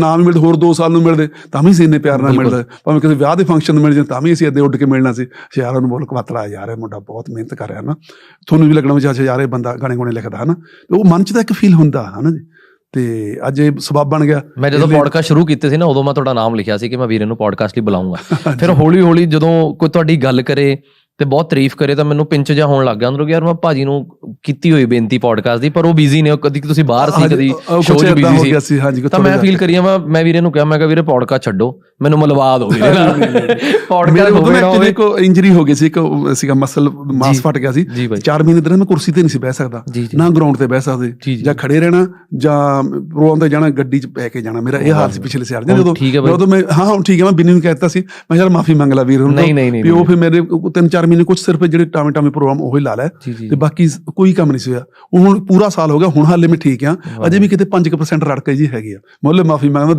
ਨਾ ਵੀ ਮਿਲਦੇ ਹੋਰ 2 ਸਾਲ ਨੂੰ ਮਿਲਦੇ ਤਾਂ ਵੀ ਅਸੀਂ ਇੰਨੇ ਪਿਆਰ ਨਾਲ। ਮਿਲਦੇ। ਭਾਵੇਂ ਕਿਸੇ ਵਿਆਹ ਦੇ ਫੰਕਸ਼ਨ ਨੂੰ ਮਿਲ ਜਾਣ ਤਾਂ ਵੀ ਅਸੀਂ ਅੱਦੇ ਉੱਡ ਕੇ ਮਿਲਣਾ ਸੀ। ਸ਼ਿਆਰਾਂ ਨੂੰ ਬੋਲ ਕਵਾਤਰਾ ਯਾਰ ਇਹ ਮੁੰਡਾ ਬਹੁਤ ਮਿਹਨਤ ਕਰ ਰਿਹਾ ਨਾ। ਤੁਹਾਨੂੰ ਵੀ ਲੱਗਣਾ ਵੀ ਯਾਰ ਇਹ ਬੰਦਾ ਗਾਣੇ ਗੋਣੇ ਲਿਖਦਾ ਹੈ ਨਾ। ਤੇ ਉਹ ਮਨ 'ਚ ਤਾਂ ਇੱਕ ਫੀਲ ਹੁੰਦਾ ਹੈ ਨਾ ਜੀ। ਤੇ ਅੱਜ ਇਹ ਸਬਬ ਬਣ ਗਿਆ। ਮੈਂ ਜਦੋਂ ਪੋਡਕਾਸਟ ਸ਼ੁਰੂ ਕੀਤੇ ਸੀ ਨਾ ਉਦੋਂ ਮੈਂ ਤੁਹਾਡਾ ਨਾਮ ਲਿਖਿਆ ਸੀ ਕਿ ਮੈਂ ਵੀਰੇ ਨੂੰ ਪੋਡਕਾਸਟ ਲਈ ਬੁਲਾਉਂਗਾ ਫਿਰ ਹੌਲੀ ਹੌਲੀ ਜਦੋਂ ਕੋਈ ਤੁਹਾਡੀ ਗੱਲ ਕਰੇ ਤੇ ਬਹੁਤ ਤਾਰੀਫ ਕਰੇ ਤਾਂ ਮੈਨੂੰ ਪਿੰਚ ਜਾ ਹੋਣ ਲੱਗ ਗਿਆ। ਅੰਦਰੋਂ ਕਿ ਯਾਰ ਮੈਂ ਭਾਜੀ ਨੂੰ ਕੀਤੀ ਹੋਈ ਬੇਨਤੀ ਪੋਡਕਾਸਟ ਦੀ ਪਰ ਉਹ ਬਿਜ਼ੀ ਨੇ। ਉਹ ਕਦੀ ਤੁਸੀਂ ਬਾਹਰ ਸੀ ਕਦੀ ਉਹ ਸ਼ੋਅ 'ਚ ਹੋ ਬਿਜ਼ੀ ਗਿਆ ਸੀ ਹਾਂਜੀ ਤਾਂ ਮੈਂ ਫੀਲ ਕਰੀਆ ਮੈਂ ਮੈਂ ਵੀਰੇ ਨੂੰ ਕਿਹਾ ਮੈਂ ਕਿਹਾ ਵੀਰੇ ਪੋਡਕਾਸਟ ਛੱਡੋ। ਮੈਨੂੰ ਮਿਲਵਾ ਦਿਓ ਵੀਰੇ ਪੋਡਕਾਸਟ ਨਾ ਨਾ ਹੋਵੇ। ਇੱਕ ਇੰਜਰੀ ਹੋ ਗਈ ਸੀ ਇੱਕ ਉਹ ਸੀਗਾ ਮਸਲ ਮਾਸ। ਫਟ ਗਿਆ ਸੀ। ਜੀ ਬਾਈ। 4 ਮਹੀਨੇ ਤੱਕ ਮੈਂ ਕੁਰਸੀ ਤੇ ਨਹੀਂ ਸੀ ਬਹਿ ਸਕਦਾ। ਨਾ ਗਰਾਊਂਡ ਤੇ ਬਹਿ ਸਕਦੇ। ਜੀ, ਖੜੇ ਰਹਿਣਾ ਜਾਂ ਪ੍ਰੋਗਰਾਮ ਤੇ ਜਾਣਾ ਗੱਡੀ 'ਚ ਪੈ ਕੇ ਜਾਣਾ। ਮੇਰਾ ਇਹ ਹਾਲ ਸੀ ਪਿਛਲੇ ਸਾਲ। ਜਦੋਂ ਹੈ। ਉਦੋਂ ਮੈਂ ਹਾਂ ਹੁਣ ਠੀਕ ਹੈ ਮੈਂ ਬਿਨੀ ਨੂੰ ਕਹਿਤਾ ਸੀ। ਮੈਂ ਯਾਰ ਮਾਫੀ ਮੰਗ ਲਾ ਵੀਰ ਹੁਣ ਵੀ ਉਹ ਫਿਰ ਮੇਰੇ ਉਹ ਤਿੰਨ ਚਾਰ ਮਹੀਨੇ ਕੁਝ ਸਿਰਫ ਜਿਹੜੇ ਟਾਵੇਂ ਟਾਵੇਂ ਪ੍ਰੋਗਰਾਮ ਉਹ ਹੀ ਲਾ ਲੈ ਜੀ ਜੀ ਤੇ ਬਾਕੀ ਕੋਈ ਕੰਮ ਨਹੀਂ ਹੋਇਆ। ਉਹ ਹੁਣ ਪੂਰਾ ਸਾਲ ਹੋ ਗਿਆ ਹੁਣ ਹਾਲੇ ਮੈਂ ਠੀਕ ਆ ਅਜੇ ਵੀ ਕਿਤੇ 5% ਰੜਕੇ ਜੀ ਹੈਗੀ ਆ। ਮੁੱਲ ਮਾਫੀ ਮੰਗਦਾ।